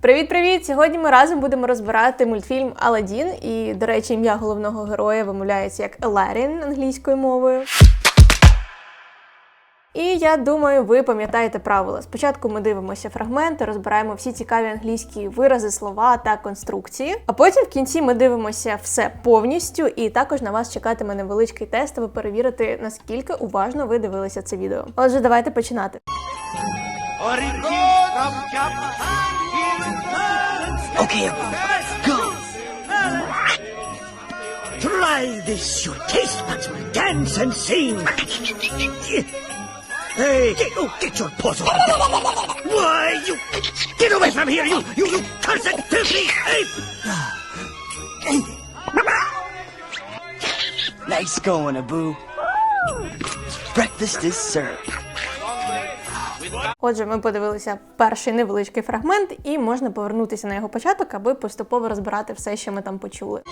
Привіт-привіт! Сьогодні ми разом будемо розбирати мультфільм Аладдін. І, до речі, ім'я головного героя вимовляється як Еларін англійською мовою. І я думаю, ви пам'ятаєте правила. Спочатку ми дивимося фрагменти, розбираємо всі цікаві англійські вирази, слова та конструкції. А потім в кінці ми дивимося все повністю, і також на вас чекатиме невеличкий тест, аби перевірити, наскільки уважно ви дивилися це відео. Отже, давайте починати. Okay, Abu, Let's go. Try this. Your taste buds will dance and sing. Hey, get, oh, get your paws off. Why, you... Get away from here, you, you, you cursed filthy ape! Nice going, Abu. Breakfast is served. Отже, ми подивилися перший невеличкий фрагмент, і можна повернутися на його початок, аби поступово розбирати все, що ми там почули.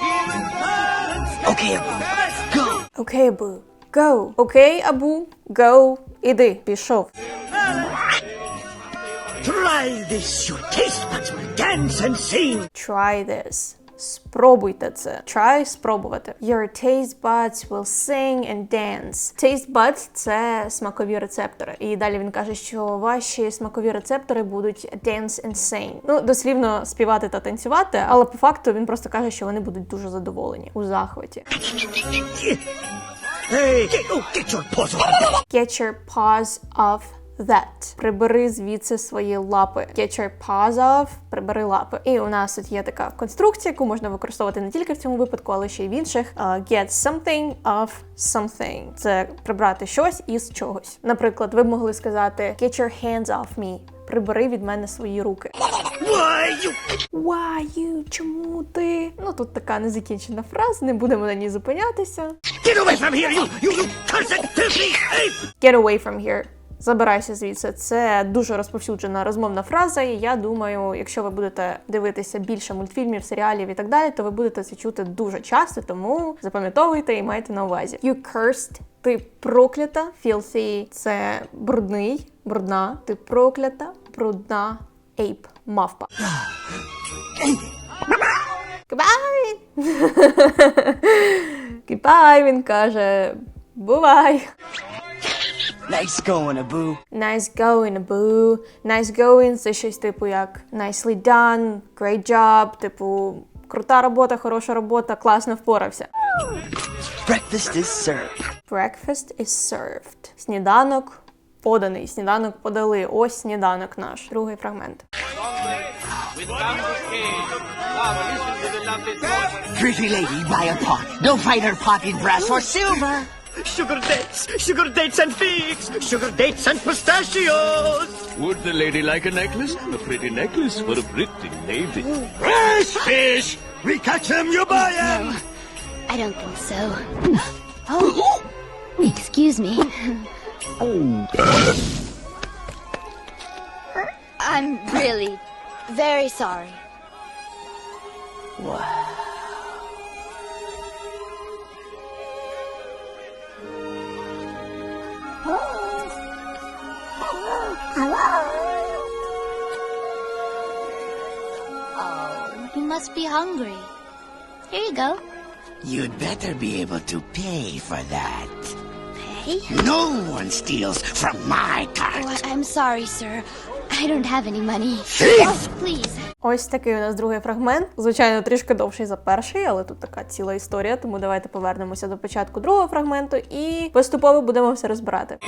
Okay, Abu. Окей, Абу, go. Окей, Абу, go. Іди, пішов. Try this. Your taste buds will dance and sing. Try this. Спробуйте це. Try спробувати. Your taste buds will sing and dance. Taste buds – це смакові рецептори. І далі він каже, що ваші смакові рецептори будуть dance and sing. Ну, дослівно співати та танцювати, але по факту він просто каже, що вони будуть дуже задоволені у захваті. Hey, get, oh, get your paws off. Get your paws off that. Прибери звідси свої лапи. Get your paws off, прибери лапи. І у нас тут є така конструкція, яку можна використовувати не тільки в цьому випадку, але ще й в інших. Uh, get something off something. Це прибрати щось із чогось. Наприклад, ви б могли сказати Get your hands off me. Прибери від мене свої руки. Why, you... Why you? Чому ти? Ну тут така незакінчена фраза, не будемо на ній зупинятися. Get away from here, you, you, you cursed filthy ape! Get away from here. Забирайся звідси. Це дуже розповсюджена розмовна фраза. І я думаю, якщо ви будете дивитися більше мультфільмів, серіалів і так далі, то ви будете це чути дуже часто. Тому запам'ятовуйте і майте на увазі. You cursed. Ти проклята. Filthy – це брудний, брудна. Ти проклята, брудна. Ape – мавпа. Goodbye! Goodbye, він каже. Бувай! Nice going, Abu. Nice going, Abu. Nice going – це щось типу як nicely done, great job, типу крута робота, хороша робота, класно впорався. Breakfast is served. Breakfast is served. Сніданок поданий, сніданок подали. Ось сніданок наш. Другий фрагмент. Pretty lady, buy a pot. Don't find her pot in brass or silver. Sugar dates, sugar dates and figs, sugar dates and pistachios. Would the lady like a necklace? A pretty necklace for a pretty lady. Fresh fish! We catch them, you buy them! No, I don't think so. Oh, excuse me. Oh. I'm really very sorry. Oh, must be hungry. Here you go. You'd better be able to pay for that. Hey. No one steals from my Oh, cart. I- I'm sorry, sir. I don't have any money. Oh, please. Ось такий у нас другий фрагмент. Звичайно, трішки довший за перший, але тут така ціла історія. Тому давайте повернемося до початку другого фрагменту і поступово будемо все розбирати.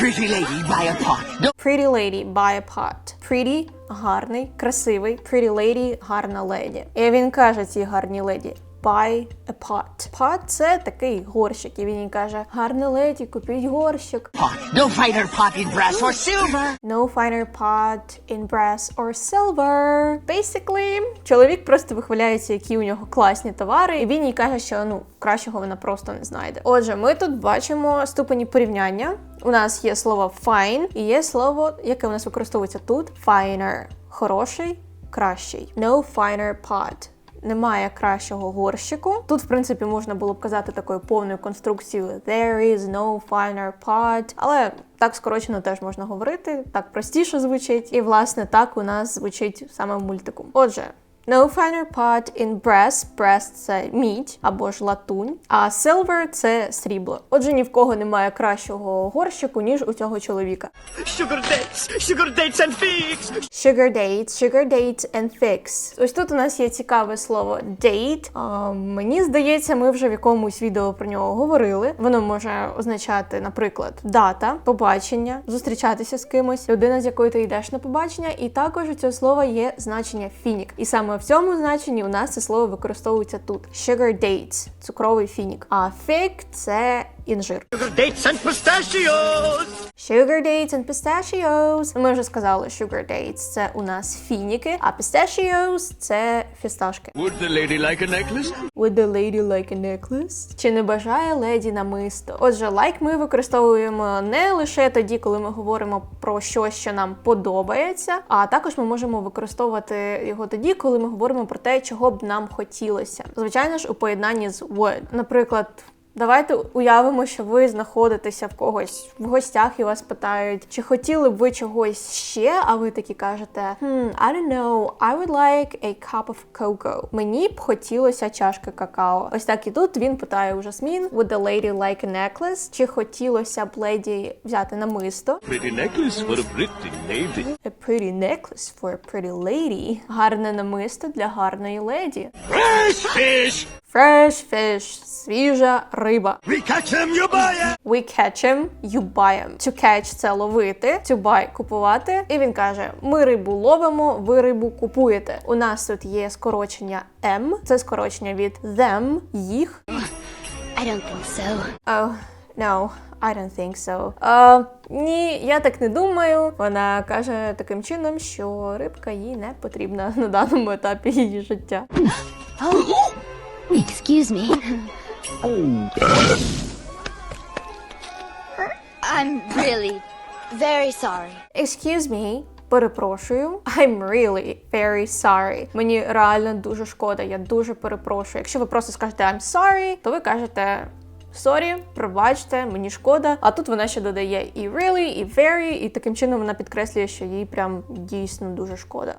Pretty lady, buy a pot. Pretty lady, buy a pot. Pretty – гарний, красивий. Pretty lady – гарна леді. І він каже цій гарній леді buy a pot. Pot – це такий горщик. І він їй каже, гарна леді, купіть горщик. pot. Don't find her pot in brass or silver. No finer pot in brass or silver. Basically, чоловік просто вихваляється, які у нього класні товари, і він їй каже, що ну кращого вона просто не знайде. Отже, ми тут бачимо ступені порівняння. У нас є слово fine і є слово, яке у нас використовується тут: finer. Хороший, кращий. No finer pot. Немає кращого горщику. Тут, в принципі, можна було б казати такою повною конструкцією There is no finer pot, але так скорочено теж можна говорити, так простіше звучить. І власне так у нас звучить саме в мультику. Отже. No finer pot in brass. Brass – це мідь або ж латунь, а silver – це срібло. Отже, ні в кого немає кращого горщику, ніж у цього чоловіка. Sugar dates, sugar dates and figs. Sugar dates, sugar dates and fix. Ось тут у нас є цікаве слово date. А, мені здається, ми вже в якомусь відео про нього говорили. Воно може означати, наприклад, дата, побачення, зустрічатися з кимось, людина, з якою ти йдеш на побачення, і також у цього слова є значення фінік. І саме в цьому значенні у нас це слово використовується тут. Sugar dates – цукровий фінік. А fig – це інжир. Sugar dates and pistachios. Sugar dates and pistachios. Ми вже сказали, sugar dates – це у нас фініки, а pistachios – це фісташки. Would the lady like a necklace? Would the lady like a necklace? Чи не бажає леді намисто? Отже, like ми використовуємо не лише тоді, коли ми говоримо про щось, що нам подобається, а також ми можемо використовувати його тоді, коли ми говоримо про те, чого б нам хотілося. Звичайно ж, у поєднанні з would. Наприклад. Давайте уявимо, що ви знаходитеся в когось в гостях і вас питають, чи хотіли б ви чогось ще, а ви такі кажете hmm, I don't know, I would like a cup of cocoa. Мені б хотілося чашки какао. Ось так і тут він питає у Жасмін, would the lady like a necklace? Чи хотілося б леді взяти намисто? Pretty necklace for a pretty lady. A pretty necklace for a pretty lady. Гарне намисто для гарної леді. Fresh fish. Fresh fish, свіжа риба. We catch 'em, you buy 'em. We catch 'em, you buy 'em. To catch – це ловити, to buy – купувати. І він каже: ми рибу ловимо, ви рибу купуєте. У нас тут є скорочення M, це скорочення від them, їх. I don't think so. Oh, no, I don't think so. Uh, ні, я так не думаю. Вона каже таким чином, що рибка їй не потрібна на даному етапі її життя. Excuse me. I'm really very sorry. Excuse me, перепрошую. I'm really very sorry. Мені реально дуже шкода, я дуже перепрошую. Якщо ви просто скажете I'm sorry, то ви кажете sorry, пробачте, мені шкода. А тут вона ще додає і really, і very, і таким чином вона підкреслює, що їй прям дійсно дуже шкода.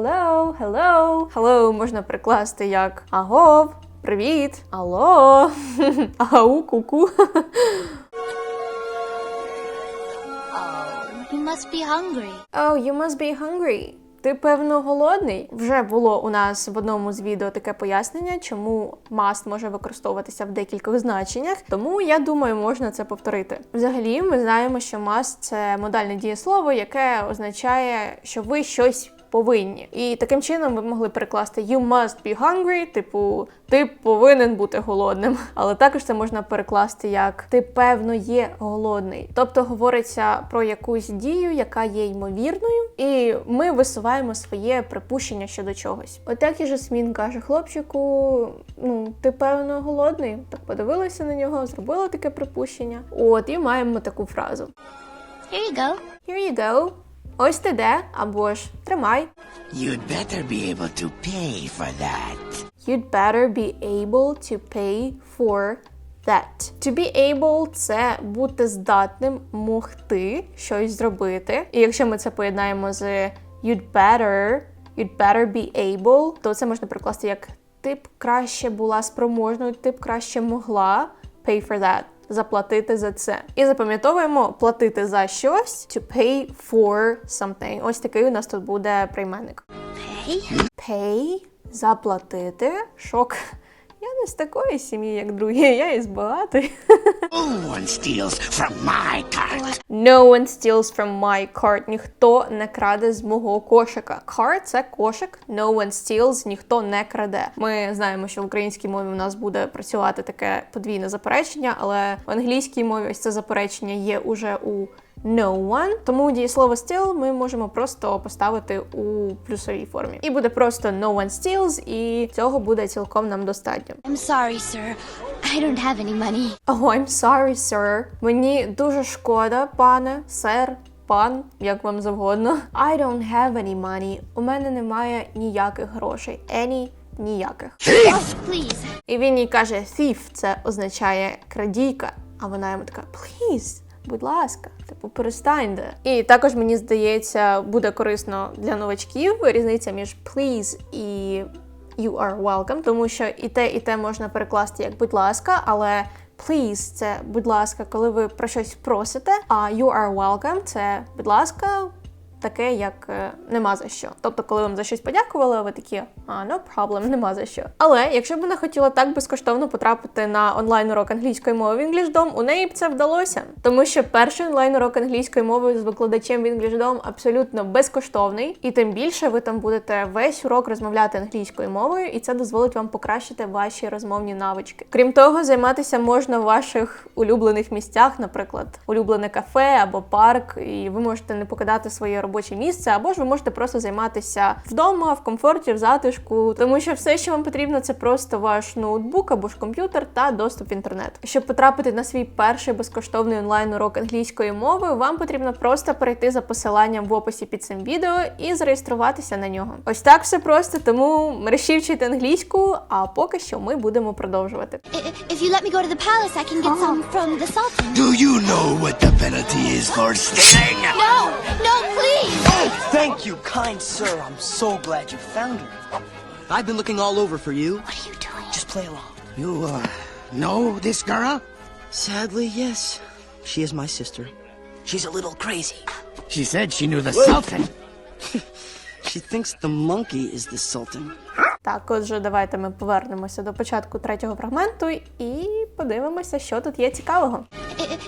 Hello, hello. Hello можна прикласти як агов, привіт, алло, ау, ку-ку. Oh, you must be hungry. Oh, you must be hungry. Ти певно голодний. Вже було у нас в одному з відео таке пояснення, чому must може використовуватися в декількох значеннях. Тому я думаю, можна це повторити. Взагалі, ми знаємо, що must – це модальне дієслово, яке означає, що ви щось повинні. І таким чином ви могли перекласти you must be hungry, типу ти повинен бути голодним. Але також це можна перекласти як ти певно є голодний. Тобто говориться про якусь дію, яка є ймовірною, і ми висуваємо своє припущення щодо чогось. Отак і Жасмін каже хлопчику: ну ти певно голодний. Так подивилася на нього, зробила таке припущення. От і маємо таку фразу: Here you go. Here you go. Ось ти де, або ж тримай. You'd better be able to pay for that. You'd better be able to pay for that. To be able – це бути здатним могти щось зробити. І якщо ми це поєднаємо з you'd better, you'd better be able, то це можна прикласти як ти б краще була спроможною, ти б краще могла pay for that. Заплатити за це. І запам'ятовуємо платити за щось to pay for something. Ось такий у нас тут буде прийменник. Pay. Pay – заплатити. Шок. Я не з такої сім'ї, як другі, я із багатої. No one steals from my cart. No one steals from my cart. Ніхто не краде з мого кошика. Cart – це кошик. No one steals – ніхто не краде. Ми знаємо, що в українській мові у нас буде працювати таке подвійне заперечення, але в англійській мові ось це заперечення є уже у no one. Тому дієслово steal ми можемо просто поставити у плюсовій формі. І буде просто no one steals, і цього буде цілком нам достатньо. I'm sorry, sir. I don't have any money. Oh, I'm sorry, sir. Мені дуже шкода, пане, сер, пан, як вам завгодно. I don't have any money. У мене немає ніяких грошей. Any ніяких. Please. І він їй каже thief, це означає крадійка. А вона йому така please, будь ласка, типу перестаньте. І також мені здається, буде корисно для новачків різниця між please і you are welcome, тому що і те, і те можна перекласти як будь ласка, але please це будь ласка, коли ви про щось просите, а you are welcome це будь ласка. Таке, як е, нема за що. Тобто, коли вам за щось подякували, ви такі а no problem, нема за що. Але якщо б вона хотіла так безкоштовно потрапити на онлайн урок англійської мови в EnglishDom, у неї б це вдалося. Тому що перший онлайн урок англійської мови з викладачем в EnglishDom абсолютно безкоштовний, і тим більше ви там будете весь урок розмовляти англійською мовою, і це дозволить вам покращити ваші розмовні навички. Крім того, займатися можна в ваших улюблених місцях, наприклад, улюблене кафе або парк, і ви можете не покидати своє робоче місце, або ж ви можете просто займатися вдома, в комфорті, в затишку, тому що все, що вам потрібно, це просто ваш ноутбук або ж комп'ютер та доступ в інтернет. Щоб потрапити на свій перший безкоштовний онлайн урок англійської мови, вам потрібно просто перейти за посиланням в описі під цим відео і зареєструватися на нього. Ось так все просто, тому мережі вчити англійську, а поки що ми будемо продовжувати. If you let me go to the palace, I can get some from the Sultan. Do you know what the penalty is for stealing? No, no, please. Oh, thank you, kind sir. I'm so glad you found her. I've been looking all over for you. What are you doing? Just play along. You, uh, know this girl? Sadly, yes. She is my sister. She's a little crazy. She said she knew the Wait. Sultan. She thinks the monkey is the Sultan. Так, отже, давайте ми повернемося до початку третього фрагменту і подивимося, що тут є цікавого.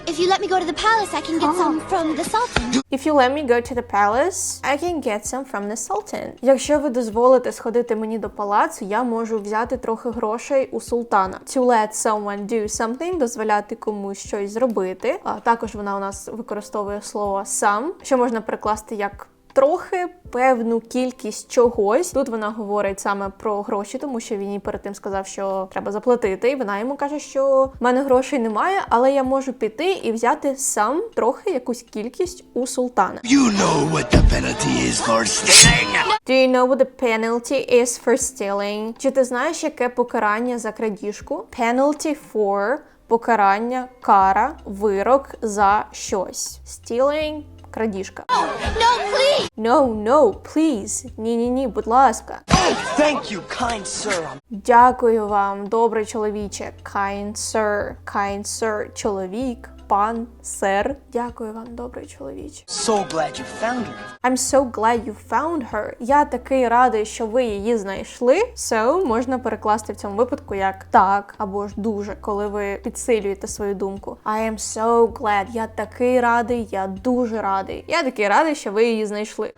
If you let me go to the palace, I can get some from the Sultan. If you let me go to the palace, I can get some from the sultan. Якщо ви дозволите сходити мені до палацу, я можу взяти трохи грошей у султана. To let someone do something – дозволяти комусь щось зробити. А також вона у нас використовує слово some, що можна перекласти як трохи певну кількість чогось. Тут вона говорить саме про гроші, тому що він їй перед тим сказав, що треба заплатити. І вона йому каже, що в мене грошей немає, але я можу піти і взяти сам трохи якусь кількість у султана. You know what the penalty is for stealing. Do you know what the penalty is for stealing? Чи ти знаєш, яке покарання за крадіжку? Penalty for покарання, кара, вирок за щось. Stealing – крадіжка. No, please. No, no, please. Ні-ні-ні, будь ласка. Oh, thank you, kind sir. Дякую вам, добрий чоловіче. Kind sir, kind sir, чоловік, пан, сер. Дякую вам, добрий чоловіче. so glad you found her. I'm so glad you found her. Я такий радий, що ви її знайшли. So можна перекласти в цьому випадку як так або ж дуже, коли ви підсилюєте свою думку. I am so glad. Я такий радий, я дуже радий. Я такий радий, що ви її знайшли.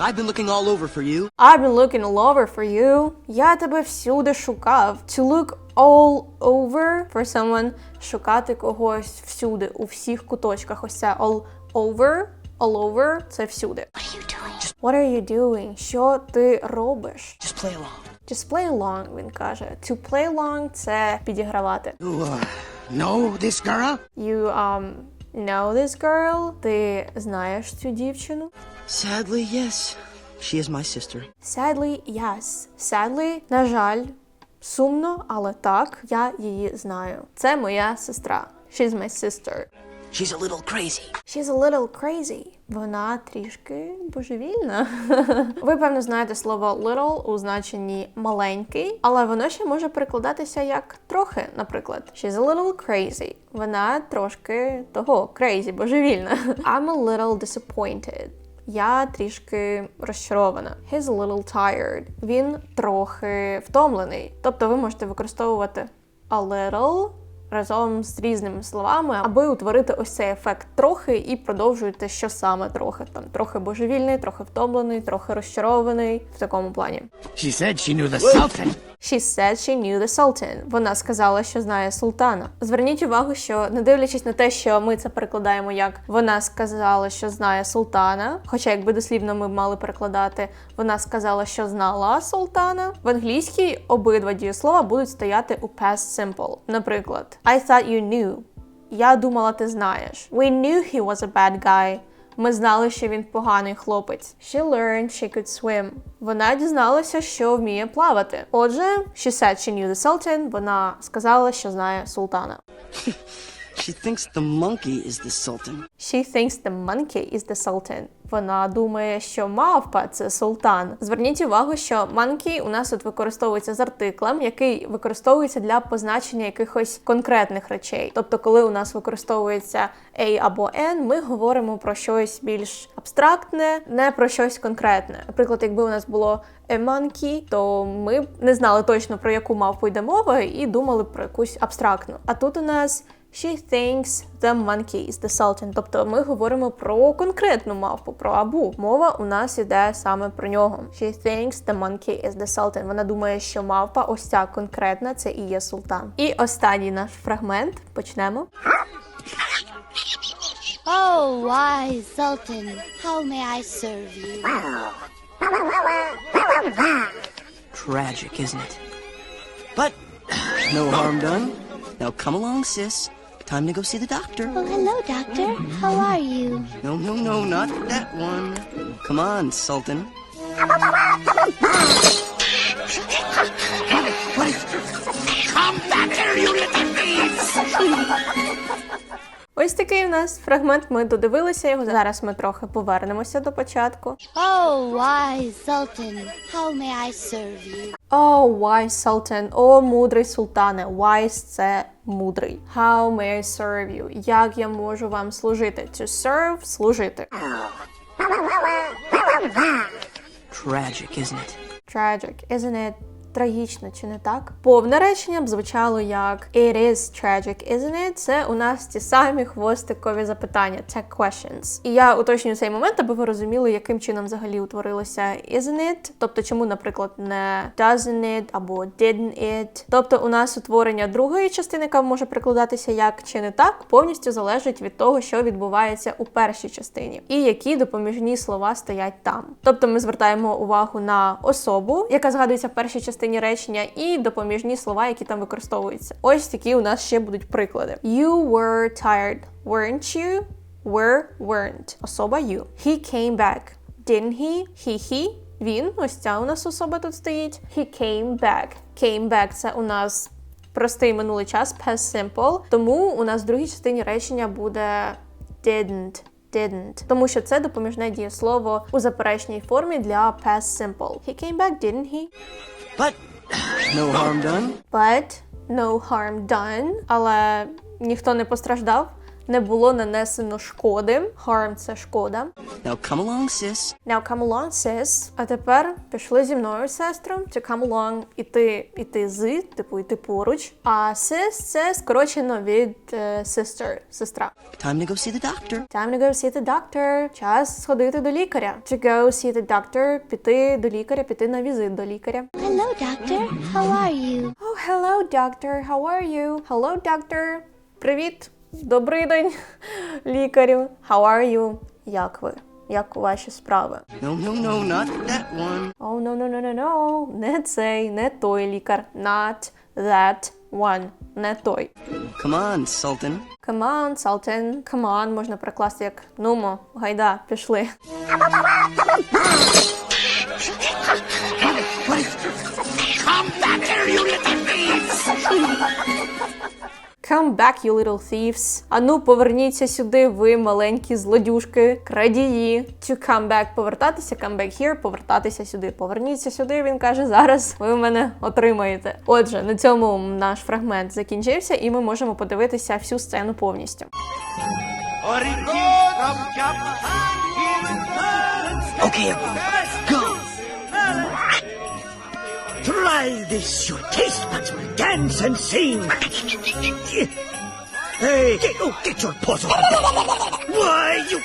I've been looking all over for you. I've been looking all over for you. Я тебе всюди шукав. To look all over for someone – шукати когось всюди, у всіх куточках. Ось це all over, all over – це всюди. What are you doing? What are you doing? Що ти робиш? Just play along. Just play along, він каже. To play along – це підігравати. You, uh, know this girl? You um, know this girl? Ти знаєш цю дівчину? Sadly, yes. She is my sister. Sadly, yes. Sadly, на жаль, сумно, але так, я її знаю. Це моя сестра. She's my sister. She's a little crazy. She's a little crazy. Вона трішки божевільна. Ви, певно, знаєте слово little у значенні маленький, але воно ще може перекладатися як трохи, наприклад. She's a little crazy. Вона трошки того crazy, божевільна. I'm a little disappointed. Я трішки розчарована. He's a little tired. Він трохи втомлений. Тобто ви можете використовувати a little разом з різними словами, аби утворити ось цей ефект трохи і продовжуєте, що саме трохи. Там трохи божевільний, трохи втомлений, трохи розчарований в такому плані. She said she knew the Sultan. She said she knew the Sultan. Вона сказала, що знає султана. Зверніть увагу, що не дивлячись на те, що ми це перекладаємо як вона сказала, що знає султана. Хоча, якби дослівно ми мали перекладати, вона сказала, що знала султана. В англійській обидва дієслова будуть стояти у past simple. Наприклад, I thought you knew. Я думала, ти знаєш. We knew he was a bad guy. Ми знали, що він поганий хлопець. She learned she could swim. Вона дізналася, що вміє плавати. Отже, she said she knew the Sultan. Вона сказала, що знає султана. She thinks the monkey is the sultan. She thinks the monkey is the sultan. Вона думає, що мавпа це султан. Зверніть увагу, що monkey у нас тут використовується з артиклем, який використовується для позначення якихось конкретних речей. Тобто, коли у нас використовується A або N, ми говоримо про щось більш абстрактне, не про щось конкретне. Наприклад, якби у нас було a monkey, то ми б не знали точно про яку мавпу йде мова і думали про якусь абстрактну. А тут у нас She thinks the monkey is the sultan. Тобто ми говоримо про конкретну мавпу, про абу. Мова у нас іде саме про нього. She thinks the monkey is the sultan. Вона думає, що мавпа ось ця конкретна, це і є султан. І останній наш фрагмент. Почнемо. Oh, wise Sultan, how may I serve you? Tragic, isn't it? But no harm done. Now come along, sis. Time to go see the doctor. Oh, hello, Doctor. How are you? No, no, no, not that one. Come on, Sultan. Come back here, you little thieves! Ось такий у нас фрагмент. Ми додивилися його. Зараз ми трохи повернемося до початку. Oh, wise Sultan, how may I serve you? Oh, wise sultan, о, мудрий султане. Wise – це мудрий. How may I serve you? Як я можу вам служити? To serve – служити. Tragic, isn't it? Tragic, isn't it? Трагічно, чи не так? Повне речення б звучало як It is tragic, isn't it? Це у нас ті самі хвостикові запитання, tag questions. І я уточнюю цей момент, аби ви розуміли, яким чином взагалі утворилося isn't it? Тобто, чому, наприклад, не doesn't it або didn't it. Тобто, у нас утворення другої частини, яка може прикладатися як чи не так, повністю залежить від того, що відбувається у першій частині, і які допоміжні слова стоять там. Тобто, ми звертаємо увагу на особу, яка згадується в першій частині речення, і допоміжні слова, які там використовуються. Ось такі у нас ще будуть приклади. You were tired, weren't you? Were, weren't. Особа you. He came back. Didn't he? He, he. Він. Ось ця у нас особа тут стоїть. He came back. Came back – це у нас простий минулий час, past simple. Тому у нас в другій частині речення буде didn't. Didn't. Тому що це допоміжне дієслово у заперечній формі для past simple. He came back, didn't he? But no harm done. But no harm done. Але ніхто не постраждав. Не було нанесено шкоди. Harm – це шкода. Now come along, sis. Now come along, sis. А тепер пішли зі мною, сестро. To come along – іти, іти з, типу іти поруч. А sis – це скорочено від е, sister, сестра. Time to go see the doctor. Time to go see the doctor. Час сходити до лікаря. To go see the doctor – піти до лікаря, піти на візит до лікаря. Hello, Doctor. How are you? Oh, hello, doctor. How are you? Hello, doctor. Привіт. Добрий день, лікарю. How are you? Як ви? Як ваші справи? No, no, no, not that one. Oh, no, no, no, no, no. Не цей, не той лікар. Not that one. Не той. Come on, Sultan. Come on, Sultan. Come on, можна перекласти як нумо, гайда, пішли. Come back, you little thieves. Ану, поверніться сюди, ви маленькі злодюшки, крадії. To come back – повертатися, come back here, повертатися сюди. Поверніться сюди, він каже, зараз ви мене отримаєте. Отже, на цьому наш фрагмент закінчився, і ми можемо подивитися всю сцену повністю. Okay, go! Try this, your taste buds will dance and sing! Hey, get, oh, get your paws off! Why, you...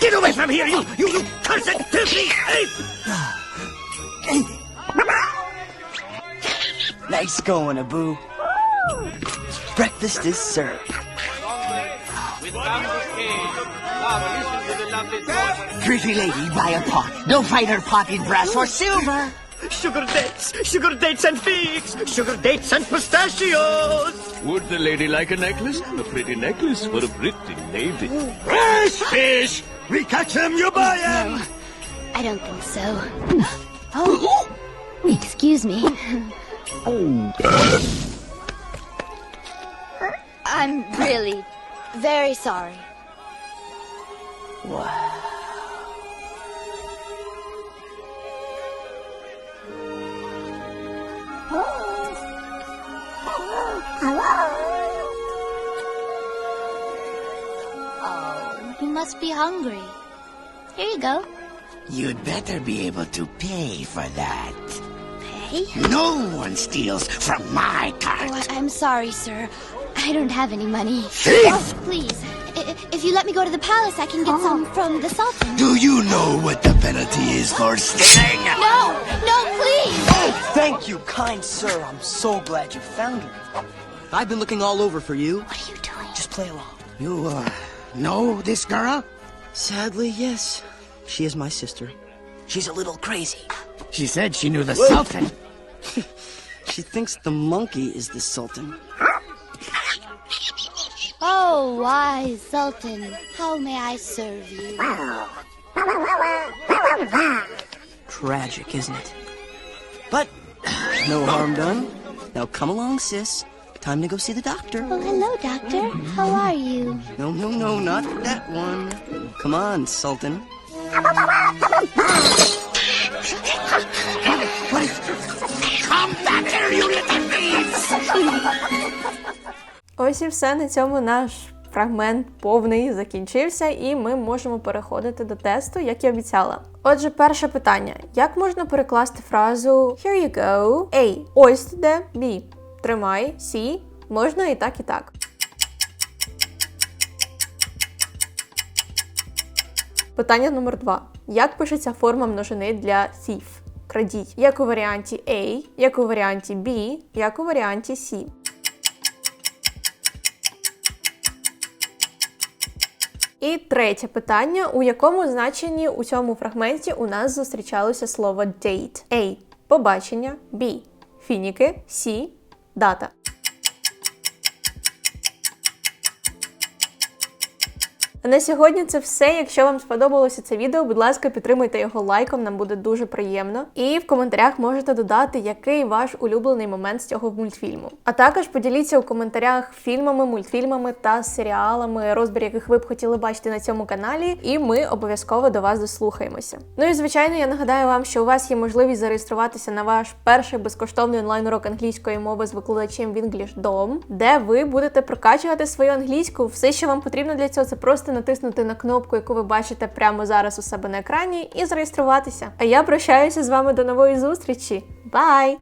Get away from here, you, you, you cursed filthy ape! Nice going, Abu. Breakfast is served. Pretty lady, buy a pot. Don't find her pot in brass or silver. Sugar dates, sugar dates and figs, sugar dates and pistachios. Would the lady like a necklace? A pretty necklace for a pretty lady. Fresh fish! We catch them, you buy them! No, I don't think so. Oh, excuse me. Oh I'm really very sorry. Oh, you must be hungry. Here you go. You'd better be able to pay for that. Pay? No one steals from my Oh, cart. I- I'm sorry, sir. I don't have any money. Thief! Oh, please. I- I- If you let me go to the palace, I can get some oh. from the Sultan. Do you know what the penalty is for stealing? No! No, please! Oh, thank you, kind sir. I'm so glad you found her. I've been looking all over for you. What are you doing? Just play along. You, uh, know this girl? Sadly, yes. She is my sister. She's a little crazy. She said she knew the Sultan. She thinks the monkey is the Sultan. Oh, wise Sultan, how may I serve you? Tragic, isn't it? But no harm done. Now come along, sis. Time to go see the doctor. Oh, hello, Doctor. How are you? No, no, no, not that one. Come on, Sultan. Come back here, you little thieves! Ось і все на цьому наш фрагмент повний закінчився, і ми можемо переходити до тесту, як і обіцяла. Отже, перше питання: як можна перекласти фразу Here you go? A. Ось ти де. B. Тримай. C. Можна і так, і так. Питання номер два. Як пишеться форма множини для thief? Крадій. Як у варіанті A, як у варіанті B, як у варіанті C. І третє питання: у якому значенні у цьому фрагменті у нас зустрічалося слово date? A. Побачення, B. Фініки, C. Дата. На сьогодні це все. Якщо вам сподобалося це відео, будь ласка, підтримуйте його лайком, нам буде дуже приємно. І в коментарях можете додати, який ваш улюблений момент з цього мультфільму. А також поділіться у коментарях фільмами, мультфільмами та серіалами, розбір яких ви б хотіли бачити на цьому каналі, і ми обов'язково до вас дослухаємося. Ну і звичайно, я нагадаю вам, що у вас є можливість зареєструватися на ваш перший безкоштовний онлайн-урок англійської мови з викладачем в EnglishDom, де ви будете прокачувати свою англійську. Все, що вам потрібно для цього, це просто натиснути на кнопку, яку ви бачите прямо зараз у себе на екрані, і зареєструватися. А я прощаюся з вами до нової зустрічі. Бай!